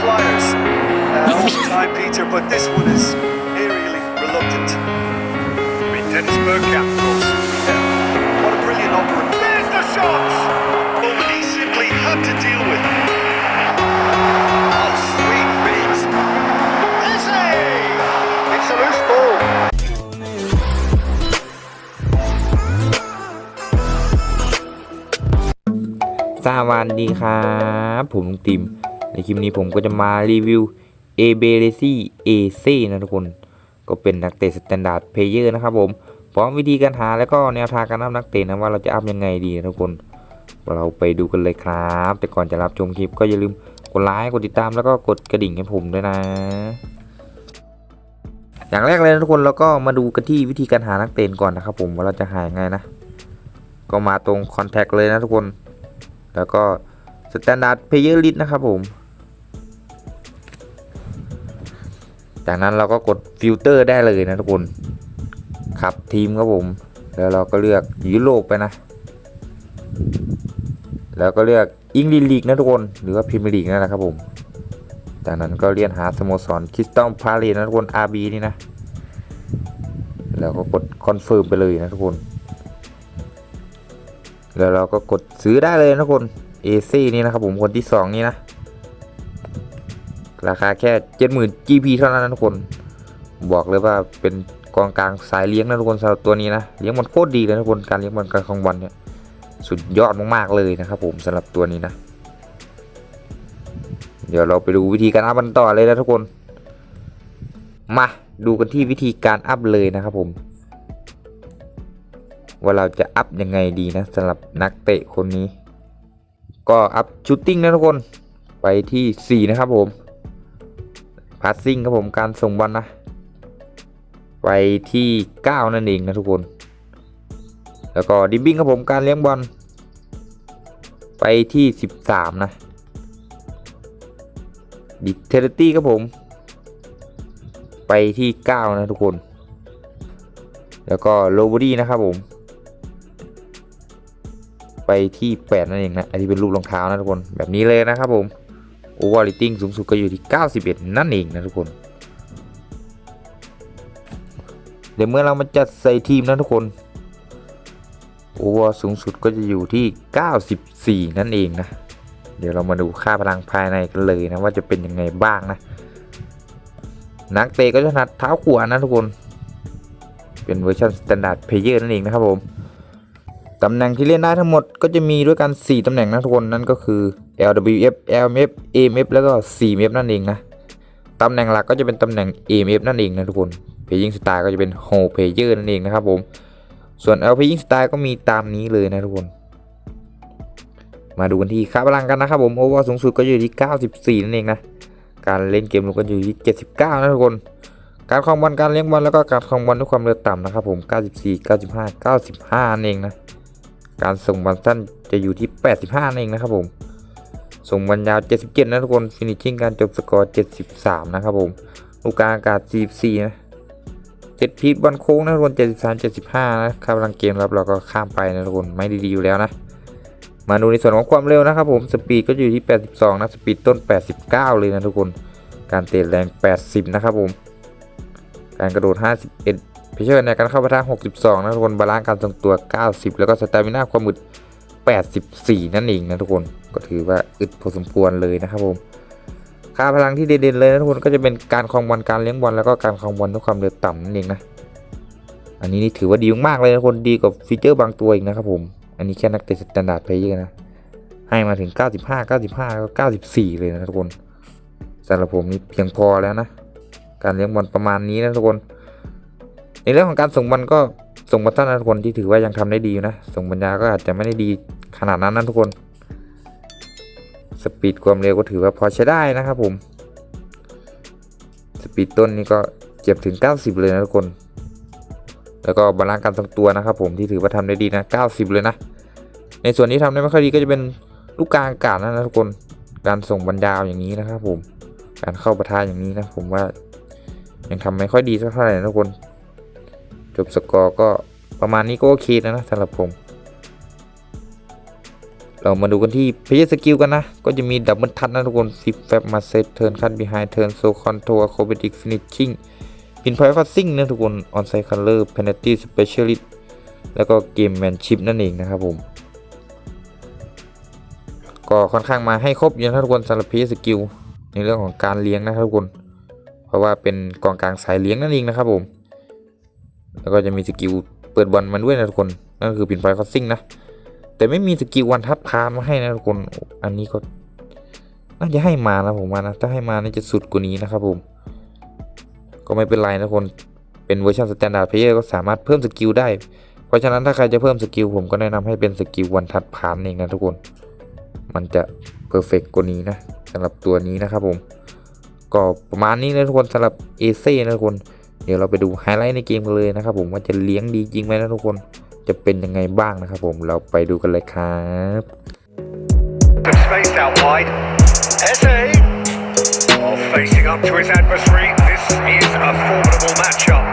Flyers, uh, Peter, but this one is aerially reluctant. mean, Dennis Bergkamp. สวัสดีครับ ผมลุงติม ในคลิปนี้ผมก็จะมารีวิว a b e l e c y a c นะทุกคน ก็เป็นนักเตะสแตนดาร์ดเพลเยอร์นะครับผม พร้อมวิธีการหาแล้วก็แนวทางการอัพนักเตะนะว่าเราจะอัพยังไงดีนะทุกคน เราไปดูกันเลยครับ แต่ก่อนจะรับชมคลิปก็อย่าลืมกดไลค์ กดติดตามแล้วก็กดกระดิ่งให้ผมด้วยนะ อย่างแรกเลยนะทุกคนเราก็มาดูกันที่วิธีการหานักเตะก่อนนะครับผมว่าเราจะหายังไงนะ ก็มาตรงคอนแทคเลยนะทุกคน แล้วก็ Standard Player List นะครับผม จากนั้นเราก็กดฟิลเตอร์ได้เลยนะทุกคนขับทีมครับผม แล้วเราก็เลือกยุโรปไปนะ แล้วก็เลือกอิงลิลีกนะทุกคน หรือว่าพรีเมียร์ลีกนั่นแหละครับผม จากนั้นก็เลียนหาสโมสรคริสตัลพาเลสนะทุกคน RB นี่นะ แล้วก็กดคอนเฟิร์มไปเลยนะทุกคน แล้วเราก็กดซื้อได้เลยนะทุกคน AC นี่นะครับผมคนที่ 2 นี่นะ ราคาแค่ 70,000 GP เท่านั้นนะทุกคน บอกเลยว่าเป็นกองกลางสายเลี้ยงนะทุกคนสำหรับตัวนี้นะ เลี้ยงมันโคตรดีเลยนะทุกคนการเลี้ยงมันกลางของวันเนี่ยสุดยอดมากๆเลยนะครับผมสำหรับตัวนี้นะ เดี๋ยวเราไปดูวิธีการอัพมันต่อเลยนะทุกคน มาดูกันที่วิธีการอัพเลยนะครับผม ว่าเราจะอัพยังไงดีนะสำหรับนักเตะคนนี้ ก็อัพชูตติ้งนะทุกคนไปที่ 4 นะครับผมพาสซิ่งครับผมการส่งบอลนะ ไปที่ 9 นั่นเองนะทุกคน แล้วก็ดิบบิ้งครับผมการเลี้ยงบอลไปที่ 13 นะดิเทอร์ตี้ครับผม ไปที่ 9 นะทุกคน แล้วก็โลบอดี้นะครับผม ไปที่ 8 นั่นเองนะ อันนี้เป็นรูปรองเท้านะทุกคนแบบนี้เลยนะครับผมโอเวอร์ลิติ้งสูงสุดก็อยู่ที่ 91 นั่นเองนะทุกคน เดี๋ยวเมื่อเรามาจัดใส่ทีมนะทุกคนโอเวอร์สูงสุดก็จะอยู่ที่ 94 นั่นเองนะ เดี๋ยวเรามาดูค่าพลังภายในกันเลยนะว่าจะเป็นยังไงบ้างนะ นักเตะก็จะถนัดเท้าขวานะทุกคน เป็นเวอร์ชัน Standard Player นั่นเองนะครับผม ตำแหน่งที่เล่นได้ทั้งหมดก็จะมีด้วยกัน 4 ตำแหน่งนะทุกคนนั่นก็คือ LWF LMF AMF แล้วก็ CMF นั่นเองนะตำแหน่งหลักก็จะเป็นตำแหน่ง AMF นั่นเองนะทุกคน Playing Style ก็จะเป็น Whole Player นั่นเองนะครับผมส่วน L Playing Style ก็มีตามนี้เลยนะทุกคน มาดูกันที่ค่าพลังกันนะครับผมโอเวอร์สูงสุดก็อยู่ที่ 94 นั่นเองนะ การเล่นเกมลุกก็อยู่ที่ 79 นะทุกคน การครองบอลการเลี้ยงบอลแล้วก็การครองบอลด้วยความเร็วต่ำนะครับผม 94 95 95นั่นเองนะ การส่งบอลสั้นจะอยู่ที่ 85นั่นเองนะครับผม ส่งบอลยาว 77 นะทุกคน ฟินิชชิ่งการจบสกอร์ 73 นะครับผม ลูกกลางอากาศ 44 นะเจ็ดพีทบอลโค้งนะทุกคน 73 75 นะค่าพลังเกมรับเราก็ข้ามไปนะทุกคน ไม่ดีๆอยู่แล้วนะ มาดูในส่วนของความเร็วนะครับผม สปีดก็อยู่ที่ 82 นะ สปีดต้น 89 เลยนะทุกคน การเตะแรง 80 นะครับผม การกระโดด 51เพิเชอร์ในการเข้าปะทะ62 นะทุกคน บาลานซ์การทรงตัว 90 แล้วก็สตามิน่าความอึด 84 นั่นเองนะทุกคน ก็ถือว่าอึดพอสมควรเลยนะครับผม ค่าพลังที่เด่นๆเลยนะทุกคน ก็จะเป็นการครองบอล การเลี้ยงบอล แล้วก็การครองบอลด้วยความเร็วต่ำนั่นเองนะ อันนี้นี่ถือว่าดีมากๆเลยนะทุกคน ดีกว่าฟีเจอร์บางตัวอีกนะครับผม อันนี้แค่นักเตะสแตนดาร์ดเพลเยอร์นะ ให้มาถึง 95 95แล้วก็94 เลยนะทุกคนสำหรับผมนี่เพียงพอแล้วนะ การเลี้ยงบอลประมาณนี้นะทุกคน ในเรื่องของการส่งบอลก็ส่งบอลท่านทุกคนที่ถือว่ายังทำได้ดีนะ ส่งบอลยาก็อาจจะไม่ได้ดีขนาดนั้นนะทุกคน สปีดความเร็วก็ถือว่าพอใช้ได้นะครับผม สปีดต้นนี่ก็เจ็บถึง 90 เลยนะทุกคน แล้วก็บาลานซ์การทรงตัวนะครับผมที่ถือว่าทำได้ดีนะ 90 เลยนะ ในส่วนที่ทำได้ไม่ค่อยดีก็จะเป็นลูกกลางอากาศนะทุกคน การส่งบอลยาวอย่างนี้นะครับผม การเข้าประทาอย่างนี้นะผมว่ายังทำไม่ค่อยดีสักเท่าไหร่นะทุกคน จบสกอร์ก็ประมาณนี้ก็โอเคแล้วนะสำหรับผม เรามาดูกันที่เพย์สกิลกันนะ ก็จะมีดับเบิลทัชนะทุกคนฟิปแฟบมาเซตเทิร์นคัตบีไฮเทิร์นโซคอนโทรโคเบติกฟินิชชิ่งพินพอยฟัสซิ่งนะทุกคนออนไซคัลเลอร์เพนัลตี้สเปเชียลิสแล้วก็เกมแมนชิพนั่นเองนะครับผม ก็ค่อนข้างมาให้ครบอยู่นะทุกคนสำหรับเพย์สกิลในเรื่องของการเลี้ยงนะครับทุกคน เพราะว่าเป็นกองกลางสายเลี้ยงนั่นเองนะครับผม แล้วก็จะมีสกิลเปิดบอลมาด้วยนะทุกคนนั่นคือปินไฟคอสซิ่งนะแต่ไม่มีสกิลวันทัดพานมาให้นะทุกคนอันนี้ก็น่าจะให้มานะผมว่านะถ้าให้มาน่าจะสุดกว่านี้นะครับผม ก็ไม่เป็นไรนะทุกคนเป็นเวอร์ชันสแตนดาร์ดเพลเยอร์ก็สามารถเพิ่มสกิลได้ เพราะฉะนั้นถ้าใครจะเพิ่มสกิลผมก็แนะนำให้เป็นสกิลวันทัดพานเองนะทุกคน มันจะเพอร์เฟกกว่านี้นะสำหรับตัวนี้นะครับผม ก็ประมาณนี้นะทุกคนสำหรับเอเซ่นะทุกคน เดี๋ยวเราไปดูไฮไลท์ในเกมกันเลยนะครับผมว่าจะเลี้ยงดีจริงไหมนะทุกคนจะเป็นยังไงบ้างนะครับผมเราไปดูกันเลยครับ Facing up to his adversary, this is a formidable matchup.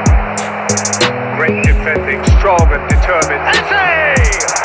Great defending, strong and determined. Eze!